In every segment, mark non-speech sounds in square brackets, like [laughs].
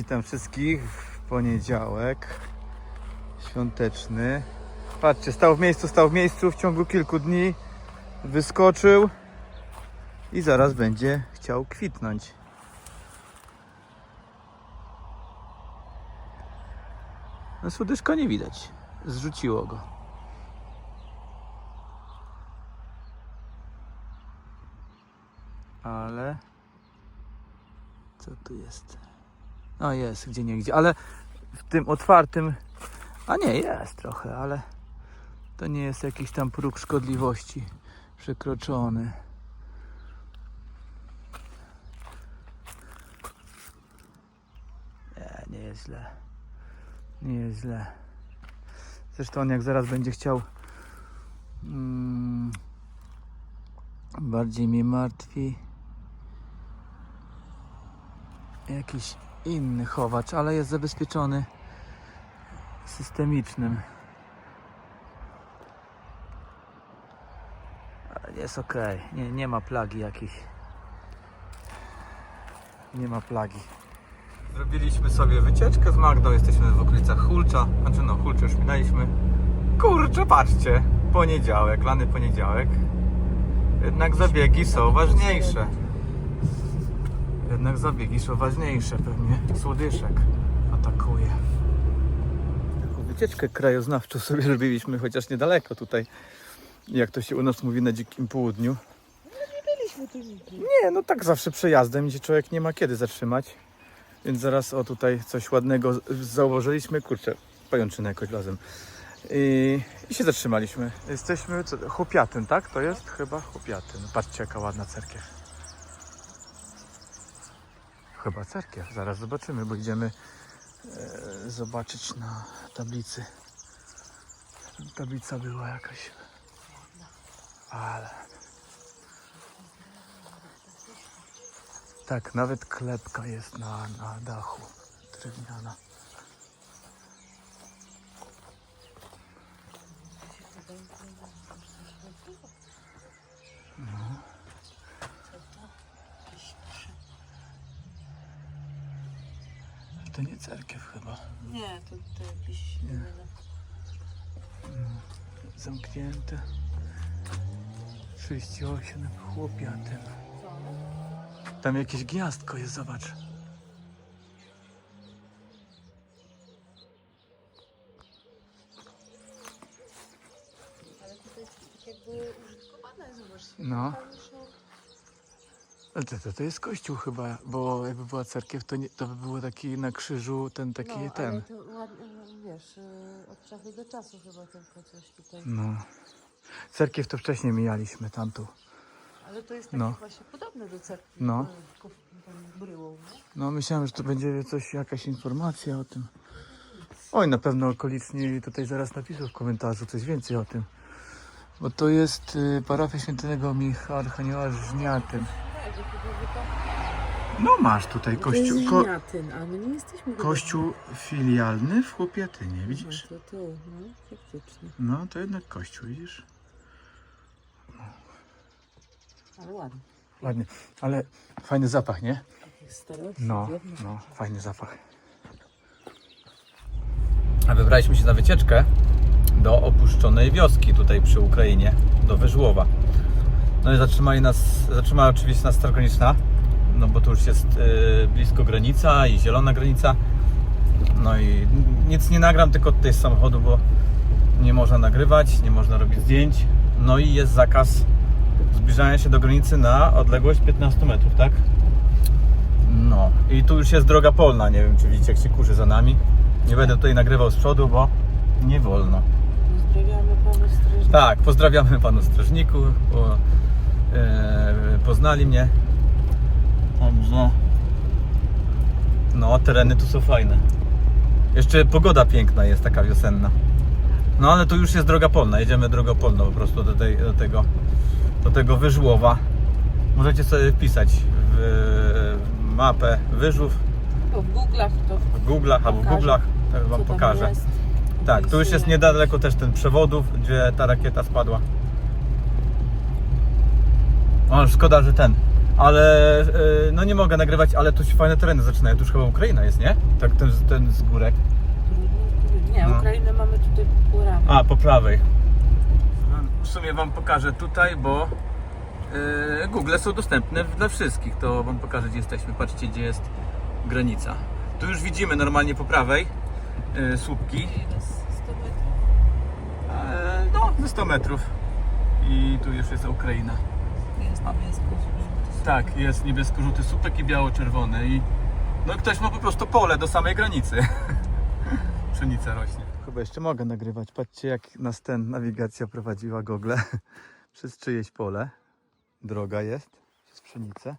Witam wszystkich w poniedziałek świąteczny. Patrzcie, stał w miejscu, stał w miejscu w ciągu kilku dni, wyskoczył i zaraz będzie chciał kwitnąć. No nie widać, zrzuciło go. Ale co tu jest? No jest, gdzie nie gdzie, ale w tym otwartym, a nie, jest trochę, ale to nie jest jakiś tam próg szkodliwości przekroczony. Nie, nie jest źle. Nie jest źle. Zresztą jak zaraz będzie chciał mm, bardziej mnie martwi jakiś inny chowacz, ale jest zabezpieczony systemicznym. Jest ok, nie, nie ma plagi jakiejś. Nie ma plagi. Zrobiliśmy sobie wycieczkę z Magdą, jesteśmy w okolicach Hulcza, znaczy no Hulcze już minęliśmy. Kurczę, patrzcie, poniedziałek, lany poniedziałek. Jednak zabiegi są ważniejsze. Jednak zabiegi są ważniejsze pewnie. Słodyszek atakuje. Taką wycieczkę krajoznawczą sobie robiliśmy, chociaż niedaleko tutaj. Jak to się u nas mówi na dzikim południu. Byliśmy tu nigdy. Nie, no tak zawsze przejazdem, gdzie człowiek nie ma kiedy zatrzymać. Więc zaraz o tutaj coś ładnego zauważyliśmy. Kurczę, pajączynę jakoś razem. I, I się zatrzymaliśmy. Jesteśmy co, Chłopiatyn, tak? To jest chyba Chłopiatyn. Patrzcie jaka ładna cerkiew. Chyba cerkiew. Zaraz zobaczymy, bo idziemy e, zobaczyć na tablicy. Tablica była jakaś. Ale Tak, nawet klepka jest na, na dachu drewniana. No. To nie cerkiew chyba. Nie, to, to jakiś... Nie. Nie. Zamknięte. 38 chłopiatem. Tam jakieś gniazdko jest, zobacz. Ale tutaj jakby użytkowane, zobaczcie. No. Tam już, no, Ale to, to, to jest kościół chyba, bo jakby była cerkiew, to, nie, to by było taki na krzyżu ten taki no, ten. Ale to ładnie, no, wiesz, y, od czasu do czasu chyba tylko coś tutaj. No. Cerkiew to wcześniej mijaliśmy tamtą. Ale to jest takie No. właśnie podobne do cerkwi. No. y, tam Bryłą, nie? No myślałem, że to będzie coś, jakaś informacja o tym. Oj, na pewno okoliczni tutaj zaraz napiszą w komentarzu coś więcej o tym. Bo to jest y, parafia świętego Michała Archanioła Żniatyn. No masz tutaj kościół, ko, Żniatyn, a my nie jesteśmy chyba- kościół filialny w Chłopiatynie, No, widzisz? to tu, no, faktycznie. No to jednak kościół, widzisz? Ale ładnie. Ładnie, ale fajny zapach, nie? No, drewno. no, fajny zapach. A wybraliśmy się na wycieczkę do opuszczonej wioski tutaj przy Ukrainie, do Wyżłowa. No i zatrzymali nas, zatrzymała oczywiście nas Straż Graniczna, no bo tu już jest y, blisko granica i zielona granica. No i nic nie nagram tylko tutaj z samochodu, bo nie można nagrywać, nie można robić zdjęć. No i jest zakaz zbliżania się do granicy na odległość 15 metrów, tak? No i tu już jest droga polna, nie wiem czy widzicie jak się kurzy za nami. Nie będę tutaj nagrywał z przodu, bo nie wolno. Pozdrawiamy panu strażnika. Tak, pozdrawiamy panu strażniku, bo poznali mnie. Także no tereny tu są fajne. Jeszcze pogoda piękna jest, taka wiosenna. No ale tu już jest droga polna, jedziemy drogą polną po prostu do, tej, do tego do tego Wyżłowa. Możecie sobie wpisać w mapę Wyżów To w Google'ach to w Google'ach albo w Google'ach, tak wam pokażę. Tak, tu już jest niedaleko też ten przewodów, gdzie ta rakieta spadła. O, szkoda, że ten, Ale e, no nie mogę nagrywać, ale tu się fajne tereny zaczynają. Tu już chyba Ukraina jest, nie? Tak ten, ten z górek. Nie, No. Ukrainę mamy tutaj górami. A, po prawej. W sumie wam pokażę tutaj, bo e, Google są dostępne dla wszystkich. To wam pokażę, gdzie jesteśmy. Patrzcie, gdzie jest granica. Tu już widzimy normalnie po prawej e, słupki. Ile? 100 metrów? E, no, ze 100 metrów. I tu już jest Ukraina. Tak, jest niebiesko-żółty słupek i biało-czerwony. I no ktoś ma po prostu pole do samej granicy. [laughs] Pszenica rośnie. Chyba jeszcze mogę nagrywać. Patrzcie, jak nas ten nawigacja prowadziła Google [laughs] przez czyjeś pole. Droga jest przez pszenicę.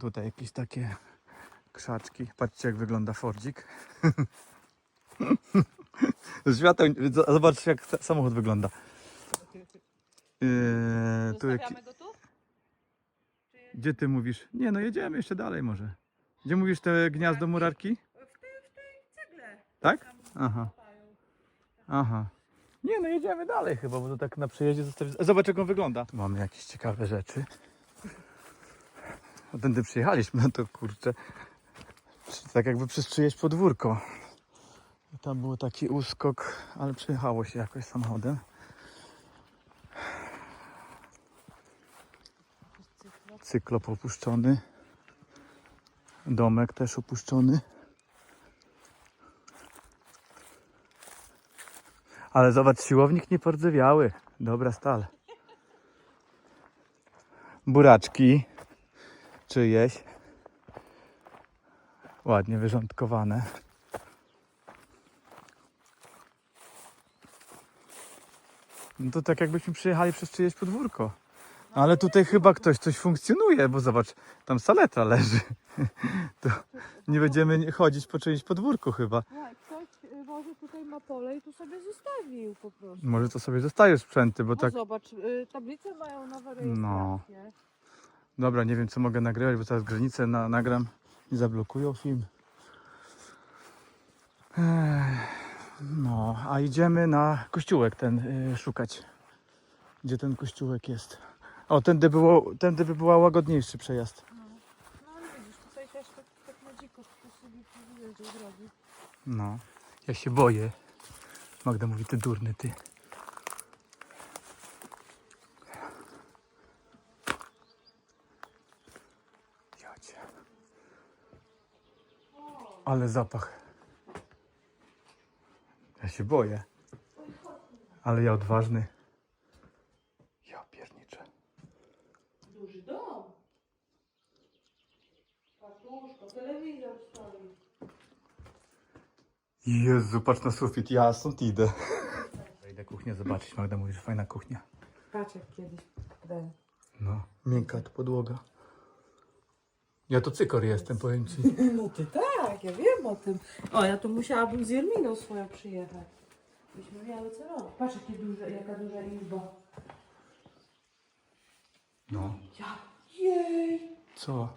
Tutaj jakieś takie krzaczki. Patrzcie, jak wygląda Fordzik. [laughs] Świateł, zobaczcie, jak sa- samochód wygląda. Yy, tu jak, Zostawiamy go tu? gdzie ty mówisz? Nie, no jedziemy jeszcze dalej może. Gdzie mówisz te gniazdo murarki? W tej, w tej cegle. Tak? Aha, aha. Nie, no jedziemy dalej chyba, bo to tak na przyjeździe zostawi... Zobacz jak on wygląda. Mamy jakieś ciekawe rzeczy. No tędy przyjechaliśmy, no to kurczę. Tak jakby przez czyjeś podwórko. Tam był taki uskok, ale przyjechało się jakoś samochodem. Cyklop opuszczony. Domek też opuszczony. Ale zobacz, siłownik nie pordzewiały. Dobra stal. Buraczki czyjeś. Ładnie wyrządkowane. No to tak jakbyśmy przyjechali przez czyjeś podwórko. Ale tutaj chyba ktoś coś funkcjonuje, bo zobacz, tam saleta leży. [laughs] To nie będziemy chodzić po czyimś podwórku chyba. Tak, ktoś y, może tutaj ma pole i tu sobie zostawił po prostu. Może to sobie zostaje sprzęty, bo No tak... zobacz, y, tablice mają nowe No. rejestracje. Dobra, nie wiem co mogę nagrywać, bo teraz granicę na, nagram i zablokują film. Ech, No, a idziemy na kościółek ten y, szukać. Gdzie ten kościółek jest? O, tędy, było, tędy by była łagodniejszy przejazd. No ale widzisz, tutaj też tak, tak na dziko po sobie przyjeżdża drogi. No, ja się boję. Magda mówi, ty durny, ty. Jocie. Ale zapach. Ja się boję. Ale ja odważny. Jezu, patrz na sufit. Ja stąd idę. Idę kuchnię zobaczyć. Magda mówi, że fajna kuchnia. Patrz jak kiedyś ten. No, miękka to podłoga. Ja to cykor jestem, powiem ci. [laughs] No ty tak, ja wiem o tym. O, ja tu musiałabym z Jerminą swoją przyjechać. Byśmy miały co robić. Patrz jakie duże, jaka duża izba. No. Ja, jej, Co?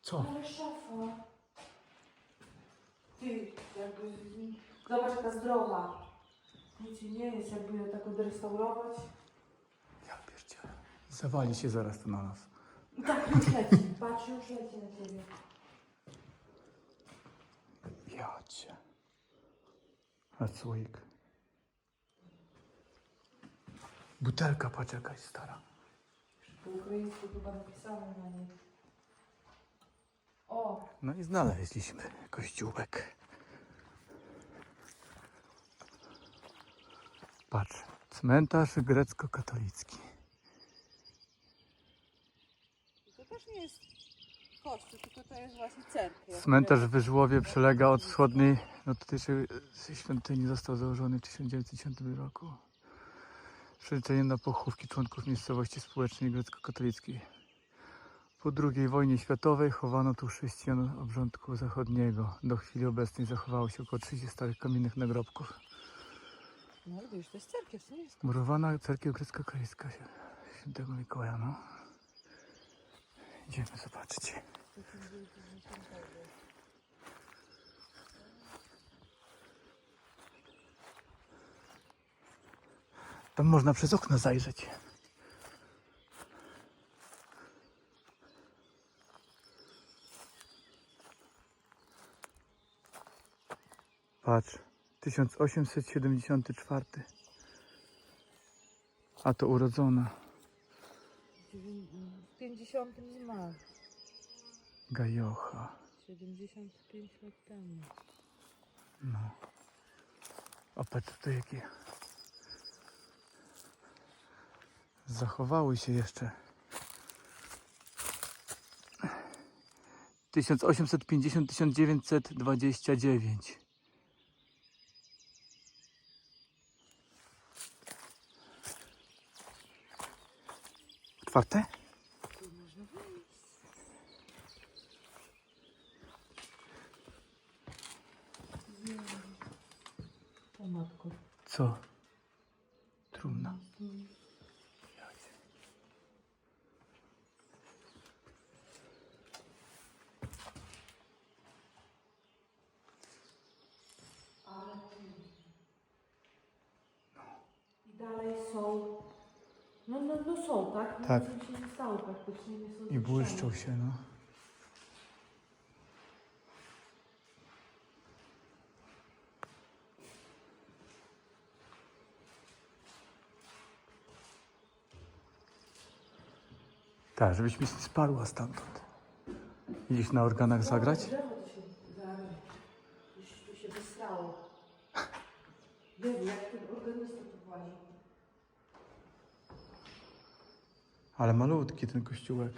Co? ale szafa. Ty, jakby, zobacz jaka zdrowa. Nic ci nie jest, jakby ją tak odrestaurować. Ja pierdzielę. Zawali się zaraz to na nas. Tak już leci, patrz, już leci na ciebie. Ja cię. A słoik. Butelka, patrz jakaś stara. Po ukraińsku chyba napisane na niej. No i znaleźliśmy kościółek. Patrz, cmentarz grecko-katolicki. to też nie jest kościół, tylko to jest właśnie cerkiew. Cmentarz w Wyżłowie przylega od wschodniej do tutejszej świątyni. Został założony w 1910 roku. Przeliczenie na pochówki członków miejscowości społecznej grecko-katolickiej. Po II wojnie światowej chowano tu chrześcijan obrządku zachodniego. Do chwili obecnej zachowało się około 30 starych kamiennych nagrobków. No widzisz, to jest cerkiew, nie jest Murowana cerkiew grecko-katolicka świętego Mikołaja, no. Idziemy zobaczyć. Tam można przez okno zajrzeć. Patrz, 1874. A to urodzona W 50 zmarł. Gajocha. 75 lat temu. No. A patrz tutaj jakie. Zachowały się jeszcze. 1850-1929. Otwarte? O matko. Co? Trumna. I dalej są. No, no, no są, tak? No, Tak. Się nie stało praktycznie. Nie są I błyszczą się, no. Tak, żebyś mi spadła stamtąd. Idziesz na organach zagrać? Drzewo to się zaraz. Już tu się wysrało. Jezu, jak ten organista tu włazi. Ale malutki ten kościółek.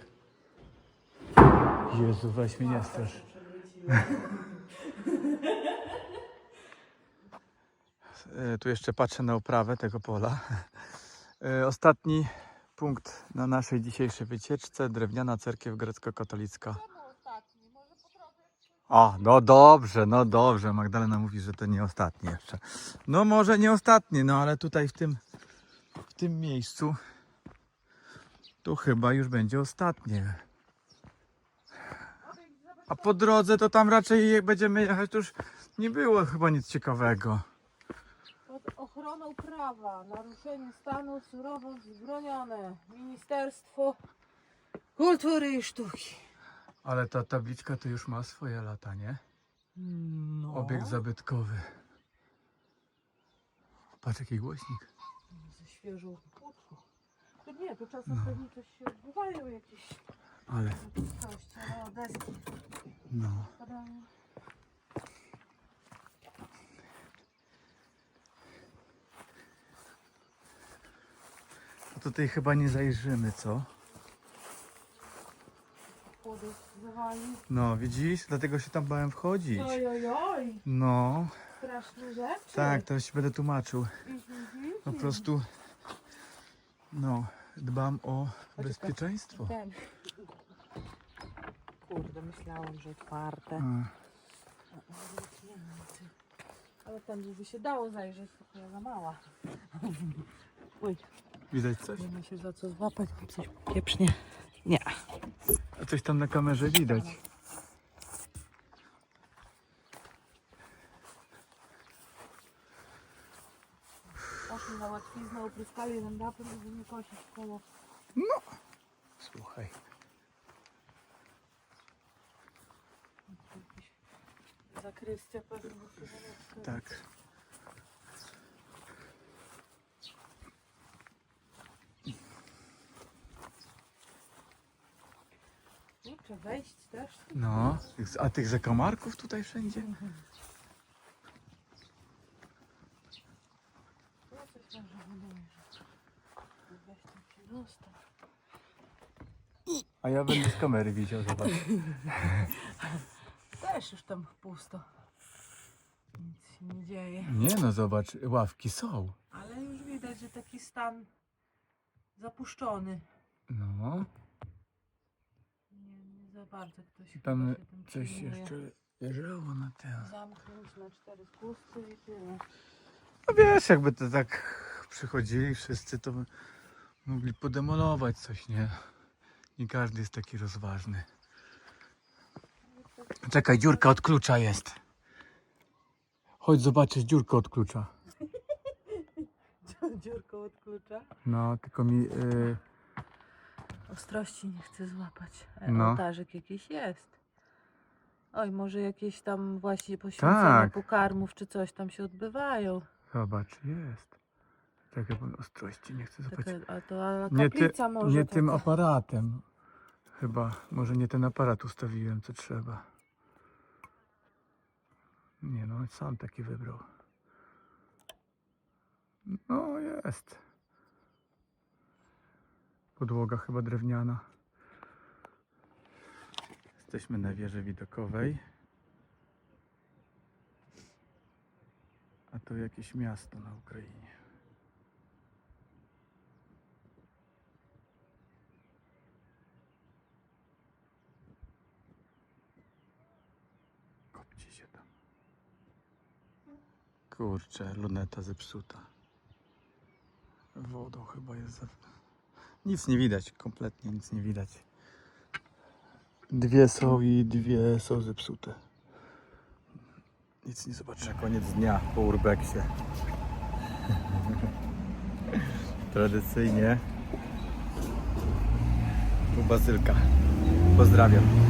Jezu, weź mnie nie strasz. [laughs] E, Tu jeszcze patrzę na oprawę tego pola. E, Ostatni punkt na naszej dzisiejszej wycieczce. Drewniana cerkiew grecko-katolicka. O, no dobrze, no dobrze. Magdalena mówi, że to nie ostatni jeszcze. No może nie ostatni, no ale tutaj w tym, w tym miejscu to chyba już będzie ostatnie. A po drodze to tam raczej jak będziemy jechać, to już nie było chyba nic ciekawego. Pod ochroną prawa, naruszenie stanu surowo wzbronione. Ministerstwo Kultury i Sztuki. Ale ta tabliczka to już ma swoje lata, nie? No. Obiekt zabytkowy. Patrz jaki głośnik. To nie, to czasem No. pewnie coś się odbywają jakieś Ale deski no. A tutaj chyba nie zajrzymy, co? No, widzisz? Dlatego się tam bałem wchodzić. Oj, oj, oj. No, Straszne rzeczy. tak, teraz ci będę tłumaczył. Mhm. Po prostu, no, dbam o bezpieczeństwo. Ten. Kurde, myślałam, że otwarte. A, Ale tam by się dało zajrzeć, tylko ja za mała. Oj, Widać coś? nie ma się za co złapać, bo coś pieprznie. Nie. A coś tam na kamerze widać. Poszli na opryskali nam rapem, żeby nie kosić koło. Słuchaj. Zakrystia pewnie. Tak. Kurczę, wejść też. No, a tych zakamarków tutaj wszędzie? [laughs] Ja coś tam, że wydaje, że weź tam się dostać. A ja będę z kamery widział, zobacz. [laughs] Też już tam pusto. Nic się nie dzieje. Nie no, zobacz, ławki są. Ale już widać, że taki stan zapuszczony. No, Nie, nie za bardzo ktoś tam chyba się tym coś przejmuje. jeszcze leżało na tym. Zamknąć na cztery spusty i tyle. No wiesz, jakby to tak przychodzili wszyscy, to by mogli podemolować coś, nie? Nie każdy jest taki rozważny. Czekaj, dziurka od klucza jest. Chodź zobaczyć dziurkę od klucza. [laughs] Dziurką od klucza. No, tylko mi... y, Ostrości nie chcę złapać. E, No. Ołtarzyk jakiś jest. Oj, może jakieś tam właśnie poświęcenia Tak. pokarmów czy coś tam się odbywają. Zobacz, jest. Czekaj, bo ostrości nie chcę zobaczyć. Taka, a to a Nie, ty, kaplica może nie tym taka. aparatem. Chyba, może nie ten aparat ustawiłem, co trzeba. Nie no, sam taki wybrał. No, jest. Podłoga chyba drewniana. Jesteśmy na wieży widokowej. A to jakieś miasto na Ukrainie. Kopci się tam. Kurczę, luneta zepsuta. Wodą chyba jest. Nic nie widać, kompletnie nic nie widać. Dwie są i dwie są zepsute. Nic nie zobaczę. Koniec dnia po urbexie. [laughs] Tradycyjnie u Bazylka. Pozdrawiam.